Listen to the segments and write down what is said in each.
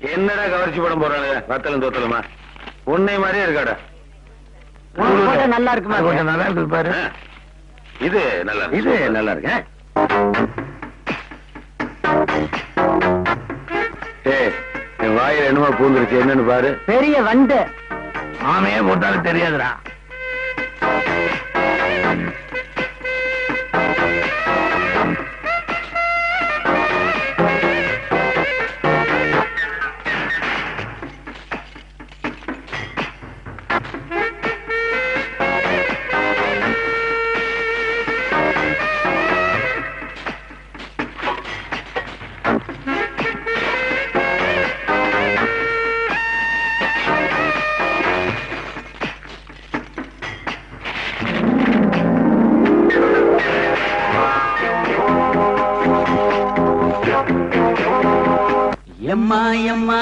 என்னடா கவர்ச்சி படம் போறானுங்க வத்தலும் தோத்தலுமா? உன்னை மாதிரியே இருக்காடா. நல்லா இருக்குமா? கொஞ்சம் நல்லா இருக்கு பாரு. இது நல்லா. இது நல்லா இருக்கு. வாயில என்னமோ பூந்துருச்சு. என்னன்னு பாரு. பெரிய வண்டு. ஆமையே போட்டாலும் தெரியாதுடா. எம்மா எம்மா.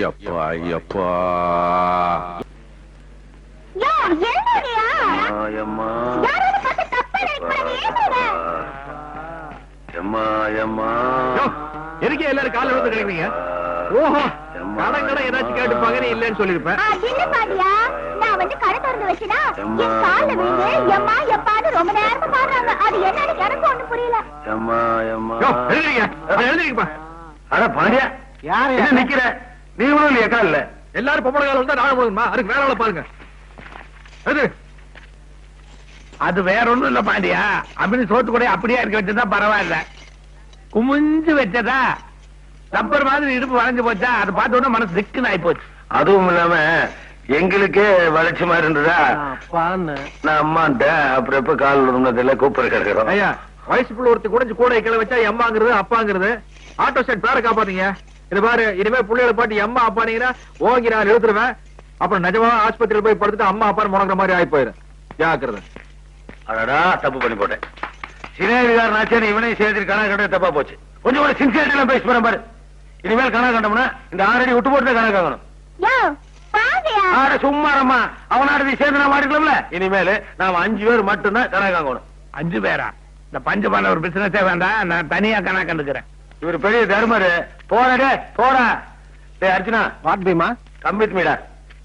எப்பா எப்பா? எம்மா? எம்மா. எல்லாரும் காலையில வந்து கிடைக்கிறீங்க? ஓஹோ கடன் கடன் ஏதாச்சும் கேட்டுப்பாங்க நீ இல்லைன்னு சொல்லிருப்பேன் வந்து கடை திறந்து வச்சேனா, என் எம்மா. விழுந்து, எம்மா, எப்பான்னு ரொம்ப நேரமா பாடுறாங்க. அது என்னன்னு எனக்கு ஒண்ணும் புரியல. எம்மா எம்மா. யோ, எழுந்திரிங்க. எழுந்திரிக்கப்பா அட பாண்டியா யாரு? என்ன நிக்கிற? நீ ஒண்ணும் இல்லையா கால்ல எல்லாரும் பொம்பளை காலம் வந்தா நானும் போடுமா அதுக்கு வேற ஆளை பாருங்க. எது அது வேற ஒண்ணும் இல்ல பாண்டியா. அப்படி சோத்து கூட அப்படியே இருக்க வச்சதா பரவாயில்ல. குமிஞ்சு வச்சதா? ரப்பர் மாதிரி இடுப்பு வளைஞ்சு போச்சா? அது பார்த்த உடனே மனசு திக்குன்னு ஆயி போச்சு அதுவும் இல்லாம எங்களுக்கே வளர்ச்சி மாதிரி இருந்ததா? அப்பான்னு. நான் அம்மான்ட்ட அப்புறம் எப்ப கால் விடுறதுல கூப்பிட கிடக்கிறோம். ஐயா வயசு பிள்ளை ஒருத்தர் குடைஞ்சு கூட கிளை வச்சா எம்மாங்கிறது அப்பாங்கிறது. ஆட்டோ ஸ்டாண்ட் பேரை காப்பாத்தீங்க. இது பாரு இனிமே பிள்ளைகளை பாட்டி அம்மா அப்பானீங்கன்னா ஓங்கி நான் எழுத்துருவேன் அப்புறம் நிஜமா ஆஸ்பத்திரியில போய் படுத்துட்டு அம்மா அப்பான்னு முடங்குற மாதிரி ஆயி போயிரு ஜாக்கிரதை. அடடா தப்பு பண்ணி போட்டேன். சினேவிகாரனாச்சே இவனையும் சேர்த்து கணக்கு கண்டது தப்பா போச்சு. கொஞ்சம் கூட சின்சியரிட்டி பேசி போறேன் பாரு. இனிமேல் கணக்கு கண்டோம்னா இந்த ஆறடி விட்டு போட்டு தான் கணக்கு ஆகணும்? ஆட சும்மாரம்மா அவனாட சேர்ந்து நான் மாட்டிக்கலாம்ல இனிமேல் நாம அஞ்சு பேர் மட்டும்தான் கணக்கு ஆகணும் அஞ்சு பேரா? இந்த பஞ்சு பண்ண ஒரு பிசினஸே வேண்டாம். நான் தனியா கணக்கு கண்டுக்கிறேன். இவர் பெரிய தர்மரு. போறடே போடா. டேய் அர்ஜுனா வாட் பீமா? கம்பித் மீடா.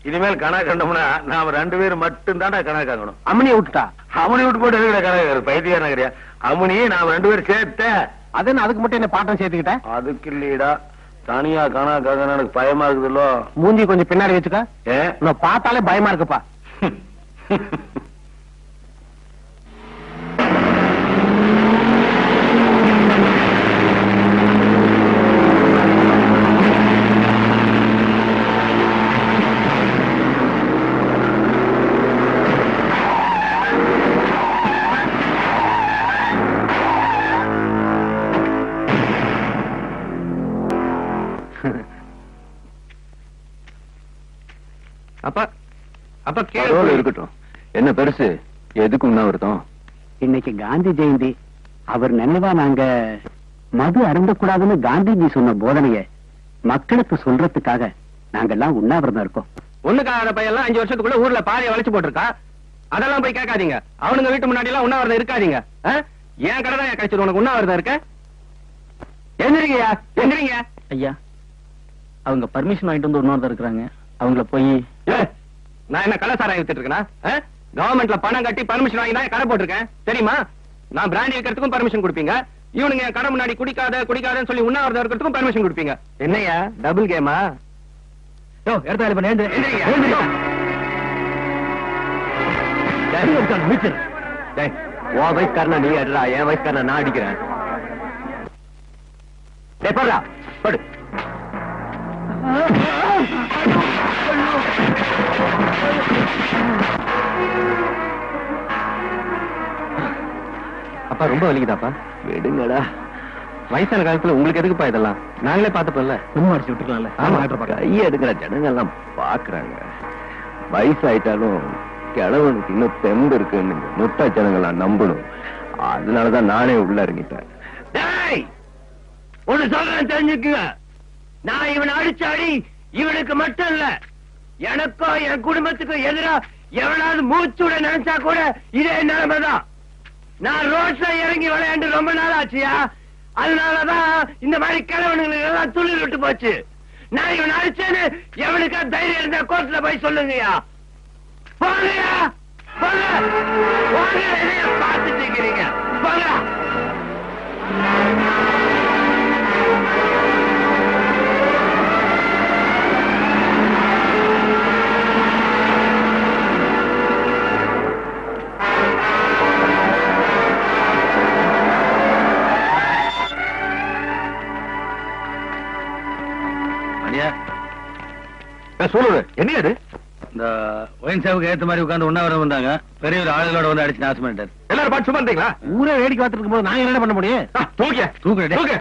இனிமேல் கணக்கு கண்டோம்னா நாம ரெண்டு பேரும் மட்டும் தான்டா கணக்கு ஆகணும் அம்மனி விட்டுட்டா? அவனி விட்டு போட்டு எதுக்குடா கணக்கு பைத்தியார் நகரியா அவனி நாம ரெண்டு பேரும் சேர்த்த. அது என்ன அதுக்கு மட்டும் என்ன பாட்டம் சேர்த்துக்கிட்டேன் அதுக்கு இல்லையடா. தனியா கணக்காக எனக்கு பயமா இருக்குதுல்லோ மூஞ்சி கொஞ்சம் பின்னாடி வச்சுக்க. ஏ? நான் பார்த்தாலே பயமா இருக்குப்பா. அப்பா அப்பா இருக்கட்டும். என்ன பெருசு? எதுக்கு உண்ணாவிரதம் இன்னைக்கு காந்தி ஜெயந்தி. அவர் நினைவா நாங்க மது அருந்தக்கூடாதுன்னு காந்திஜி சொன்ன போதனைய மக்களுக்கு சொல்றதுக்காக நாங்கெல்லாம் உண்ணாவிரதம் இருக்கோம். ஒண்ணுக்காத பையன் அஞ்சு வருஷத்துக்குள்ள ஊர்ல பாதையை வளைச்சு போட்டிருக்கா? அதெல்லாம் போய் கேட்காதீங்க. அவனுங்க வீட்டு முன்னாடி எல்லாம் உண்ணாவிரதம் இருக்காதீங்க? என் கடை தான் கிடைச்சது உனக்கு உண்ணாவிரதம் இருக்க? எந்திரிங்கய்யா எந்திரிங்க ஐயா அவங்க பர்மிஷன் வாங்கிட்டு வந்து இன்னொருத்தர் இருக்கிறாங்க. அவங்கள போய் நான் என்ன கலாசாரம் வித்துட்டு இருக்கேனா? கவர்மெண்ட்ல பணம் கட்டி பர்மிஷன் வாங்கி தான் கடை போட்டிருக்கேன். தெரியுமா? நான் பிராண்டி வைக்கிறதுக்கும் பர்மிஷன் கொடுப்பீங்க. இவனுங்க கடை முன்னாடி குடிக்காத குடிக்காதன்னு சொல்லி உண்ணாவிரதம் இருக்கிறதுக்கும் பர்மிஷன் கொடுப்பீங்க. என்னய்யா டபுள் கேமா யோ எடுத்து வேலை பண்ணு எழுந்து மீட்டர் டேய் உன் வயசுக்காரனா நீ அடிடா என் வயசுக்காரனா நான் அடிக்கிறேன். டேய் படுடா படு. அப்பா ரொம்ப வலிக்குதாப்பா? விடுங்கடா. வயசான காலத்துல உங்களுக்கு எதுக்குப்பா இதெல்லாம்? நாங்களே பாத்துப்போம்ல சும்மா அடிச்சு விட்டுருக்கலாம்ல ஆமா. கைய எடுக்கிற ஜனங்க எல்லாம் பாக்குறாங்க வயசாயிட்டாலும் கிழவனுக்கு இன்னும் தெம்பு இருக்குன்னு முட்டா ஜனங்களாம் நம்பணும். அதனாலதான் நானே உள்ள இறங்கிட்டேன். ஒண்ணு சொல்றேன் தெரிஞ்சுக்குங்க. நான் இவனை அடிச்ச அடி இவனுக்கு மட்டும் இல்ல. எனக்கோ என் குடும்பத்துக்கோ எதிரா எவனாவது மூச்சுட நினைச்சா கூட இதே நிலைமைதான். நான் ரோட்ல இறங்கி விளையாண்டு ரொம்ப நாள் ஆச்சியா அதனாலதான் இந்த மாதிரி கிழவனுங்களுக்கு எல்லாம் துள்ளி விட்டு போச்சு. நான் இவன் அடிச்சேன்னு எவனுக்கா தைரியம் இருந்தா கோர்ட்ல போய் சொல்லுங்கய்யா. போங்கயா போங்க. போங்க. சொல்லுது என்ன அது இந்த ஒயின் ஷாப்புக்கு ஏத்த மாதிரி உட்கார்ந்து உண்ணாவிரம் வந்தாங்க பெரிய ஒரு ஆளுகளோட வந்து அடிச்சு நாசம் பண்ணிட்டாரு. எல்லாரும் பாட்டு சும்மா இருந்தீங்களா? ஊரே வேடிக்கை பார்த்துட்டு இருக்கும்போது நாங்க என்ன பண்ண முடியும்? டேய். தூக்கு